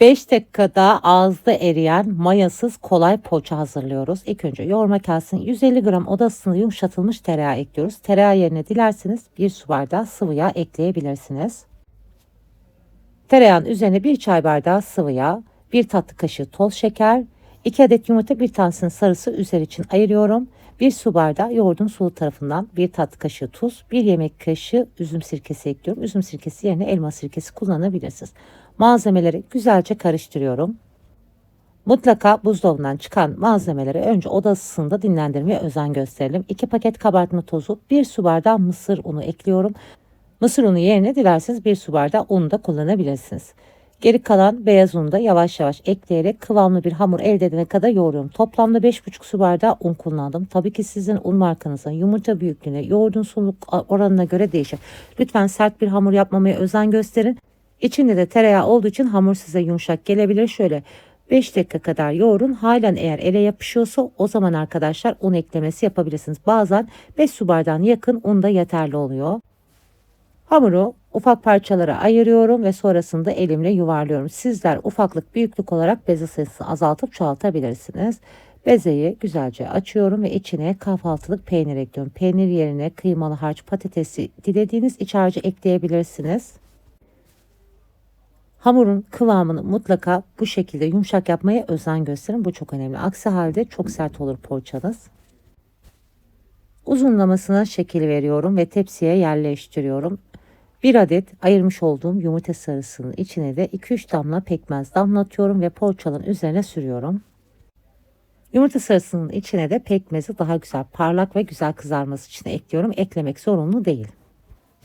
5 dakikada ağızda eriyen mayasız kolay poğaça hazırlıyoruz. İlk önce yoğurma kasesine 150 gram oda ısısında yumuşatılmış tereyağı ekliyoruz. Tereyağı yerine dilerseniz 1 su bardağı sıvı yağ ekleyebilirsiniz. Tereyağın üzerine 1 çay bardağı sıvı yağ, 1 tatlı kaşığı toz şeker, 2 adet yumurta bir tanesinin sarısı üzeri için ayırıyorum. 1 su bardağı yoğurdun sulu tarafından 1 tatlı kaşığı tuz, 1 yemek kaşığı üzüm sirkesi ekliyorum. Üzüm sirkesi yerine elma sirkesi kullanabilirsiniz. Malzemeleri güzelce karıştırıyorum. Mutlaka buzdolabından çıkan malzemeleri önce oda ısısında dinlendirmeye özen gösterelim. 2 paket kabartma tozu, 1 su bardağı mısır unu ekliyorum. Mısır unu yerine dilerseniz 1 su bardağı un da kullanabilirsiniz. Geri kalan beyaz unu da yavaş yavaş ekleyerek kıvamlı bir hamur elde edene kadar yoğuruyorum. Toplamda 5,5 su bardağı un kullandım. Tabii ki sizin un markanızın yumurta büyüklüğüne, yoğurdun sululuk oranına göre değişir. Lütfen sert bir hamur yapmamaya özen gösterin. İçinde de tereyağı olduğu için hamur size yumuşak gelebilir. Şöyle 5 dakika kadar yoğurun. Halen eğer ele yapışıyorsa o zaman arkadaşlar un eklemesi yapabilirsiniz. Bazen 5 su bardağına yakın un da yeterli oluyor. Hamuru ufak parçalara ayırıyorum ve sonrasında elimle yuvarlıyorum. Sizler ufaklık büyüklük olarak beze sayısını azaltıp çoğaltabilirsiniz. Bezeyi güzelce açıyorum ve içine kahvaltılık peynir ekliyorum. Peynir yerine kıymalı harç patatesi dilediğiniz iç harcı ekleyebilirsiniz. Hamurun kıvamını mutlaka bu şekilde yumuşak yapmaya özen gösterin. Bu çok önemli. Aksi halde çok sert olur poğaçanız. Uzunlamasına şekil veriyorum ve tepsiye yerleştiriyorum. Bir adet ayırmış olduğum yumurta sarısının içine de 2-3 damla pekmez damlatıyorum ve poğaçanın üzerine sürüyorum. Yumurta sarısının içine de pekmezi daha güzel parlak ve güzel kızarması için ekliyorum. Eklemek zorunlu değil.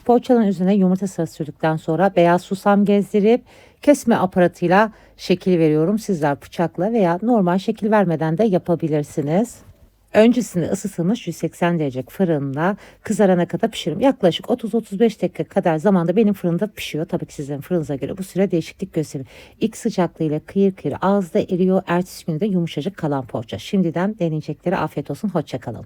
Poğaçanın üzerine yumurta sarısı sürdükten sonra beyaz susam gezdirip kesme aparatıyla şekil veriyorum. Sizler bıçakla veya normal şekil vermeden de yapabilirsiniz. Öncesinde ısıtılmış 180 derece fırında kızarana kadar pişiririm. Yaklaşık 30-35 dakika kadar zamanda benim fırında pişiyor. Tabii ki sizin fırınıza göre bu süre değişiklik gösterir. İlk sıcaklığıyla kıyır kıyır ağızda eriyor. Ertesi günde yumuşacık kalan poğaça. Şimdiden deneyeceklere afiyet olsun. Hoşçakalın.